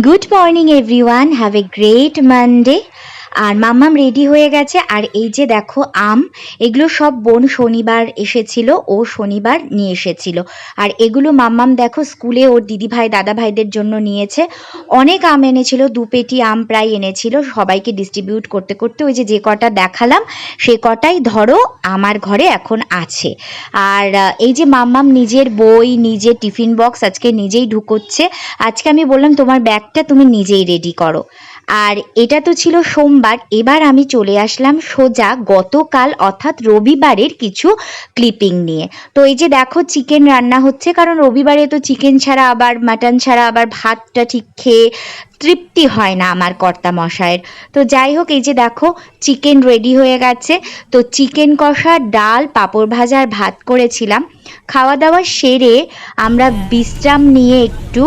Good morning, everyone. Have a great Monday. আর মাম্মাম ready হয়ে গেছে। আর এই যে দেখো আম, এগুলো সব বোন শনিবার এসেছিল, ও শনিবার নিয়ে এসেছিল। আর এগুলো মাম্মাম দেখো স্কুলে ওর দিদিভাই দাদা ভাইদের জন্য নিয়েছে। অনেক আম এনেছিল, দু পেটি আম প্রায় এনেছিল। সবাইকে ডিস্ট্রিবিউট করতে করতে ওই যে যে কটা দেখালাম, সে কটাই ধরো আমার ঘরে এখন আছে। আর এই যে মাম্মাম নিজের বই, নিজের টিফিন বক্স আজকে নিজেই ঢুকোচ্ছে। আজকে আমি বললাম, তোমার ব্যাগটা তুমি নিজেই রেডি করো। আর এটা তো ছিল সোমবার। এবার আমি চলে আসলাম সোজা গতকাল অর্থাৎ রবিবারের কিছু ক্লিপিং নিয়ে। তো এই যে দেখো চিকেন রান্না হচ্ছে, কারণ রবিবারে তো চিকেন ছাড়া আবার মাটন ছাড়া আবার ভাতটা ঠিক খেয়ে তৃপ্তি হয় না আমার কর্তা মশায়ের তো যাই হোক, এই যে দেখো চিকেন রেডি হয়ে গেছে। তো চিকেন কষা, ডাল, পাঁপড় ভাজা আর ভাত করেছিলাম। খাওয়া দাওয়া সেরে আমরা বিশ্রাম নিয়ে একটু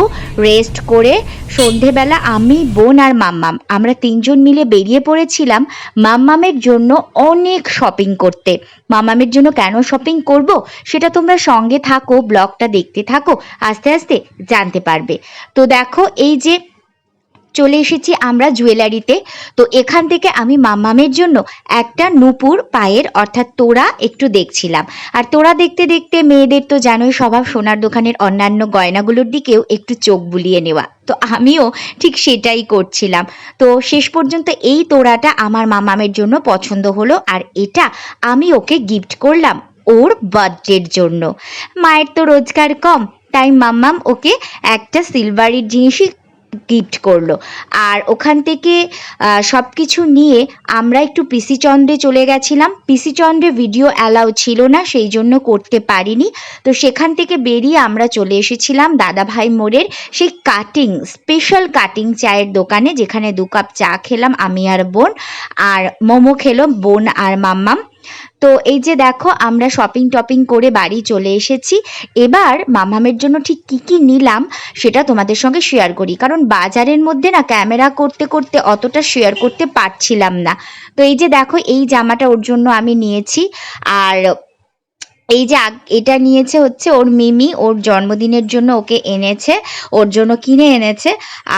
রেস্ট করে সন্ধেবেলা আমি, বোন আর মাম্মাম, আমরা তিনজন মিলে বেরিয়ে পড়েছিলাম মাম্মামের জন্য অনেক শপিং করতে। মাম্মামের জন্য কেন শপিং করব? সেটা তোমরা সঙ্গে থাকো, ব্লগটা দেখতে থাকো, আস্তে আস্তে জানতে পারবে। তো দেখো, এই যে চলে এসেছি আমরা জুয়েলারিতে। তো এখান থেকে আমি মাম্মামের জন্য একটা নুপুর পায়ের, অর্থাৎ তোড়া একটু দেখছিলাম। আর তোড়া দেখতে দেখতে মেয়েদের তো জানোই স্বভাব, সোনার দোকানের অন্যান্য গয়নাগুলোর দিকেও একটু চোখ বুলিয়ে নেওয়া। তো আমিও ঠিক সেটাই করছিলাম। তো শেষ পর্যন্ত এই তোড়াটা আমার মামামের জন্য পছন্দ হলো, আর এটা আমি ওকে গিফট করলাম ওর বার্থডের জন্য। মায়ের তো রোজগার কম, তাই মাম্মাম ওকে একটা সিলভারের জিনিসই গিফট করল। আর ওখান থেকে সব কিছু নিয়ে আমরা একটু পিসি চন্দ্রে চলে গেছিলাম। পিসি চন্দ্রে ভিডিও অ্যালাউ ছিল না, সেই জন্য করতে পারিনি। তো সেখান থেকে বেরিয়ে আমরা চলে এসেছিলাম দাদাভাই মোড়ের সেই কাটিং স্পেশাল কাটিং চায়ের দোকানে, যেখানে দু কাপ চা খেলাম, আমি আর বোন। আর মোমো খেলো বোন আর মাম্মাম। তো এই যে দেখো, আমরা শপিং টপিং করে বাড়ি চলে এসেছি। এবার মামামের জন্য ঠিক কি কি নিলাম সেটা তোমাদের সঙ্গে শেয়ার করি। কারণ বাজারের মধ্যে না ক্যামেরা করতে করতে অতটা শেয়ার করতে পারছিলাম না। তো এই যে দেখো, এই জামাটা ওর জন্য আমি নিয়েছি। আর এই যে এটা নিয়েছে হচ্ছে ওর মিমি, ওর জন্মদিনের জন্য ওকে এনেছে, ওর জন্য কিনে এনেছে।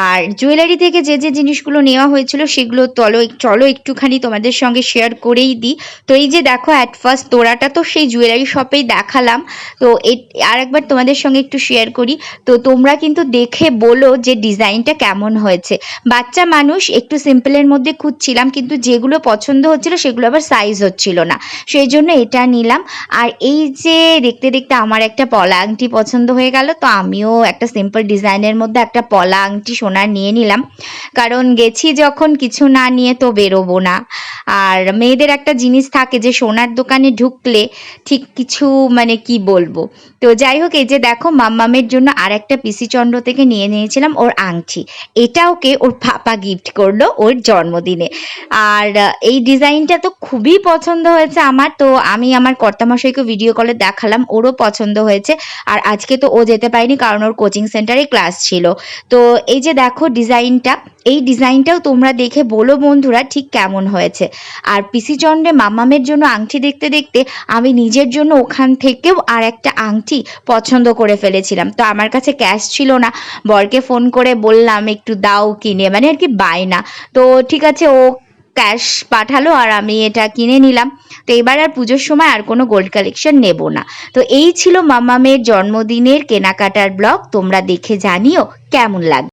আর জুয়েলারি থেকে যে যে জিনিসগুলো নেওয়া হয়েছিল সেগুলো চলো চলো একটুখানি তোমাদের সঙ্গে শেয়ার করেই দিই। তো এই যে দেখো অ্যাট ফার্স্ট তোড়াটা তো সেই জুয়েলারি শপেই দেখালাম। তো আর একবার তোমাদের সঙ্গে একটু শেয়ার করি। তো তোমরা কিন্তু দেখে বলো যে ডিজাইনটা কেমন হয়েছে। বাচ্চা মানুষ, একটু সিম্পলের মধ্যে খুঁজছিলাম, কিন্তু যেগুলো পছন্দ হচ্ছিল সেগুলো আবার সাইজ হচ্ছিল না। সেই জন্য এটা নিলাম। আর এই যে দেখতে দেখতে আমার একটা পলা আংটি পছন্দ হয়ে গেল, তো আমিও একটা সিম্পল ডিজাইনের মধ্যে একটা পলা আংটি সোনার নিয়ে নিলাম। কারণ গেছি যখন কিছু না নিয়ে তো বেরোবো না। আর মেয়েদের একটা জিনিস থাকে যে, সোনার দোকানে ঢুকলে ঠিক কিছু মানে কি বলব? তো যাই হোক, এই যে দেখো, মাম্মামের জন্য আর একটা পিসি চন্দ্র থেকে নিয়ে নিয়েছিলাম ওর আংটি। এটা ওকে ওর পাপা গিফট করল ওর জন্মদিনে। আর এই ডিজাইনটা তো খুবই পছন্দ হয়েছে আমার, তো আমি আমার কর্তামশাইকে ভিডিও কলে দেখালাম, ওরও পছন্দ হয়েছে। আর আজকে তো ও যেতে পারেনি কারণ ওর কোচিং সেন্টারে ক্লাস ছিল। তো এই যে দেখো ডিজাইনটা এই ডিজাইনটাও তোমরা দেখে বলো বন্ধুরা ঠিক কেমন হয়েছে। আর পিসি চন্দ্রে মামামের জন্য আংটি দেখতে দেখতে আমি নিজের জন্য ওখান থেকেও আর একটা আংটি পছন্দ করে ফেলেছিলাম। তো আমার কাছে ক্যাশ ছিল না। বরকে ফোন করে বললাম, একটু দাও কিনে। মানে আর কি বায়না তো ঠিক আছে, ও ক্যাশ পাঠালো আর আমি এটা কিনে নিলাম। তো এবার আর পুজোর সময় আর কোনো গোল্ড কালেকশন নেব না। তো এই ছিল মামামের জন্মদিনের কেনাকাটার ব্লগ। তোমরা দেখে জানিও কেমন লাগবে